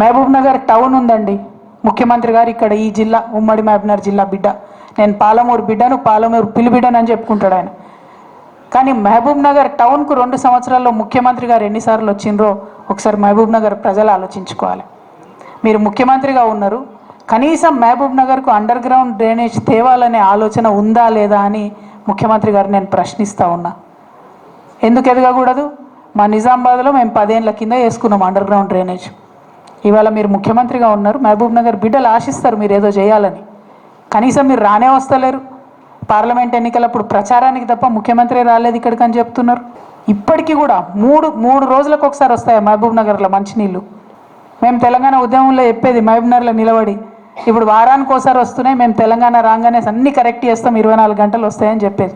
Mahabub Nagar town ఉందండి. ముఖ్యమంత్రి గారు ఇక్కడ ఈ జిల్లా ఉమ్మడి మహబూబ్నగర్ జిల్లా బిడ్డ. నేను పాలమూరు బిడ్డను పాలమూరు పిలిబిడ్డను అని చెప్పుకుంటాడు ఆయన. కానీ మహబూబ్ నగర్ టౌన్కు రెండు సంవత్సరాల్లో ముఖ్యమంత్రి గారు ఎన్నిసార్లు వచ్చిండ్రో ఒకసారి మహబూబ్ నగర్ ప్రజలు ఆలోచించుకోవాలి. మీరు ముఖ్యమంత్రిగా ఉన్నారు. కనీసం మహబూబ్ నగర్కు అండర్ గ్రౌండ్ డ్రైనేజ్ తేవాలనే ఆలోచన ఉందా లేదా అని ముఖ్యమంత్రి గారు నేను ప్రశ్నిస్తూ ఉన్నా. ఎందుకు ఎదగకూడదు? మా నిజామాబాద్లో మేము పదేళ్ళ కింద వేసుకున్నాం అండర్ గ్రౌండ్ డ్రైనేజ్. ఇవాళ మీరు ముఖ్యమంత్రిగా ఉన్నారు మహబూబ్ నగర్ బిడ్డలు ఆశిస్తారు మీరు ఏదో చేయాలని. కనీసం మీరు రానే వస్తలేరు. పార్లమెంట్ ఎన్నికలప్పుడు ప్రచారానికి తప్ప ముఖ్యమంత్రి రాలేదు ఇక్కడికి అని చెప్తున్నారు. ఇప్పటికీ కూడా మూడు మూడు రోజులకు ఒకసారి వస్తాయి మహబూబ్ నగర్లో మంచినీళ్ళు? మేము తెలంగాణ ఉద్యమంలో చెప్పేది మహబూబ్ నగర్లో నిలబడి ఇప్పుడు వారానికి ఒకసారి వస్తున్నాయి మేము తెలంగాణ రాగానే అన్ని కరెక్ట్ చేస్తాం ఇరవై నాలుగు గంటలు వస్తాయని చెప్పేది.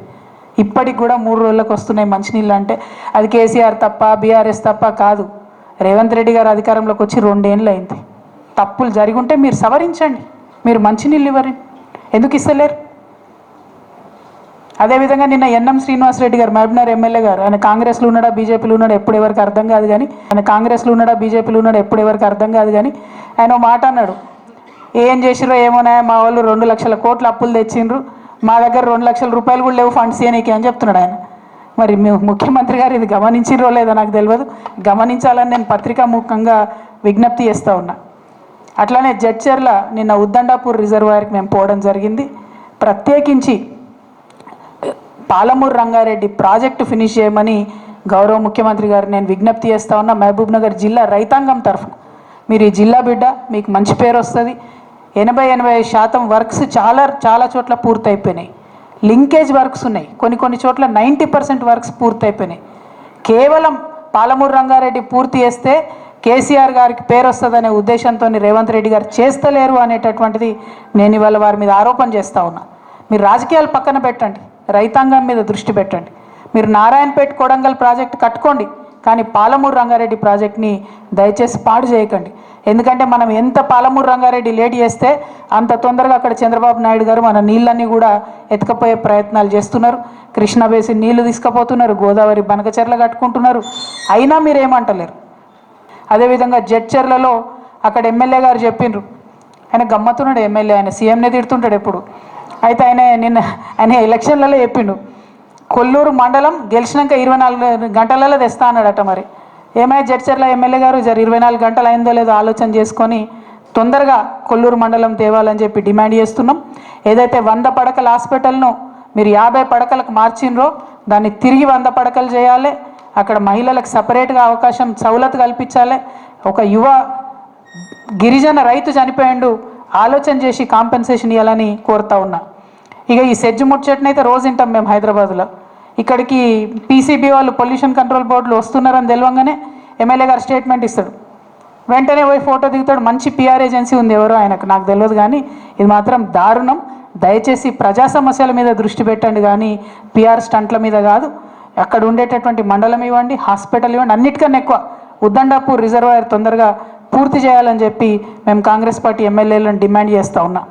ఇప్పటికి కూడా మూడు రోజులకు వస్తున్నాయి మంచినీళ్ళు అంటే అది కేసీఆర్ తప్ప బీఆర్ఎస్ తప్ప కాదు. రేవంత్ రెడ్డి గారు అధికారంలోకి వచ్చి రెండేళ్ళు అయింది. తప్పులు జరిగి ఉంటే మీరు సవరించండి. మీరు మంచినీళ్ళు ఇవ్వరు ఎందుకు ఇస్తలేరు? అదేవిధంగా నిన్న ఎన్ఎం శ్రీనివాసరెడ్డి గారు మహబూబ్నగర్ ఎమ్మెల్యే గారు ఆయన కాంగ్రెస్లో ఉన్నాడా బీజేపీలో ఉన్నాడా ఎప్పుడు ఎవరికి అర్థం కాదు కానీ ఆయన కాంగ్రెస్లో ఉన్నాడా బీజేపీలో ఉన్నాడా ఎప్పుడు ఎవరికి అర్థం కాదు కానీ ఆయన ఓ మాట అన్నాడు. ఏం చేసిరో ఏమోనా మా వాళ్ళు రెండు లక్షల కోట్ల అప్పులు తెచ్చిండ్రు. మా దగ్గర రెండు లక్షల రూపాయలు కూడా లేవు ఫండ్స్ చేయనీకి అని చెప్తున్నాడు ఆయన. మరి ముఖ్యమంత్రి గారు ఇది గమనించిరో లేదో నాకు తెలియదు గమనించాలని నేను పత్రికాముఖంగా విజ్ఞప్తి చేస్తూ ఉన్నా. అట్లానే జడ్చర్ల నిన్న ఉద్దండాపూర్ రిజర్వాయర్కి మేము పోవడం జరిగింది. ప్రత్యేకించి పాలమూరు రంగారెడ్డి ప్రాజెక్టు ఫినిష్ చేయమని గౌరవ ముఖ్యమంత్రి గారు నేను విజ్ఞప్తి చేస్తా ఉన్నా. మహబూబ్ నగర్ జిల్లా రైతాంగం తరఫున. మీరు ఈ జిల్లా బిడ్డ మీకు మంచి పేరు వస్తుంది. ఎనభై ఎనభై శాతం వర్క్స్ చాలా చాలా చోట్ల పూర్తయిపోయినాయి. లింకేజ్ వర్క్స్ ఉన్నాయి. కొన్ని కొన్ని చోట్ల నైంటీ పర్సెంట్ వర్క్స్ పూర్తయిపోయినాయి. కేవలం పాలమూరు రంగారెడ్డి పూర్తి చేస్తే కేసీఆర్ గారికి పేరు వస్తుందనే ఉద్దేశంతో రేవంత్ రెడ్డి గారు చేస్తలేరు అనేటటువంటిది నేను ఇవాళ వారి మీద ఆరోపణ చేస్తా ఉన్నా. మీరు రాజకీయాలు పక్కన పెట్టండి. రైతాంగం మీద దృష్టి పెట్టండి. మీరు నారాయణపేట కొడంగల్ ప్రాజెక్ట్ కట్టుకోండి. కానీ పాలమూరు రంగారెడ్డి ప్రాజెక్ట్ని దయచేసి పాడు చేయకండి. ఎందుకంటే మనం ఎంత పాలమూరు రంగారెడ్డి లేట్ చేస్తే అంత తొందరగా అక్కడ చంద్రబాబు నాయుడు గారు మన నీళ్ళన్నీ కూడా ఎత్తుకపోయే ప్రయత్నాలు చేస్తున్నారు. కృష్ణా బేసి నీళ్ళు తీసుకుపోతున్నారు. గోదావరి బనకచెర్ల కట్టుకుంటున్నారు. అయినా మీరు ఏమంటలేరు. అదేవిధంగా జడ్చర్లలో అక్కడ ఎమ్మెల్యే గారు చెప్పిండ్రు ఆయన గమ్మత్తున్నాడు ఎమ్మెల్యే ఆయన సీఎంనే తిడుతుంటాడు ఎప్పుడు. అయితే ఆయన నిన్న ఆయన ఎలక్షన్లలో చెప్పిండు. కొల్లూరు మండలం గెలిచినాక ఇరవై నాలుగు గంటలలో తెస్తా అన్నాడట మరి. ఏమై జడ్చర్ల ఎమ్మెల్యే గారు జర ఇరవై నాలుగు గంటలు అయిందో లేదో ఆలోచన చేసుకొని తొందరగా కొల్లూరు మండలం తేవాలని చెప్పి డిమాండ్ చేస్తున్నాం. ఏదైతే వంద పడకల హాస్పిటల్ను మీరు యాభై పడకలకు మార్చిండ్రో దాన్ని తిరిగి వంద పడకలు చేయాలి. అక్కడ మహిళలకు సపరేట్గా అవకాశం సౌలత్ కల్పించాలి. ఒక యువ గిరిజన రైతు చనిపోయిండు ఆలోచన చేసి కాంపెన్సేషన్ ఇవ్వాలని కోరుతా ఉన్నా. ఇక ఈ సెజ్జు ముచ్చట్నైతే రోజు వింటాం మేము హైదరాబాద్లో. ఇక్కడికి పీసీబీ వాళ్ళు పొల్యూషన్ కంట్రోల్ బోర్డులు వస్తున్నారని తెలియంగానే ఎమ్మెల్యే గారు స్టేట్మెంట్ ఇస్తాడు. వెంటనే పోయి ఫోటో దిగుతాడు. మంచి పిఆర్ ఏజెన్సీ ఉంది ఎవరో ఆయనకు. నాకు తెలియదు కానీ ఇది మాత్రం దారుణం. దయచేసి ప్రజా సమస్యల మీద దృష్టి పెట్టండి కానీ పిఆర్ స్టంట్ల మీద కాదు. అక్కడ ఉండేటటువంటి మండలం ఇవ్వండి హాస్పిటల్ ఇవ్వండి అన్నిటికన్నా ఎక్కువ ఉద్దండాపూర్ రిజర్వాయర్ తొందరగా పూర్తి చేయాలని చెప్పి మేము కాంగ్రెస్ పార్టీ ఎమ్మెల్యేలను డిమాండ్ చేస్తూ ఉన్నాం.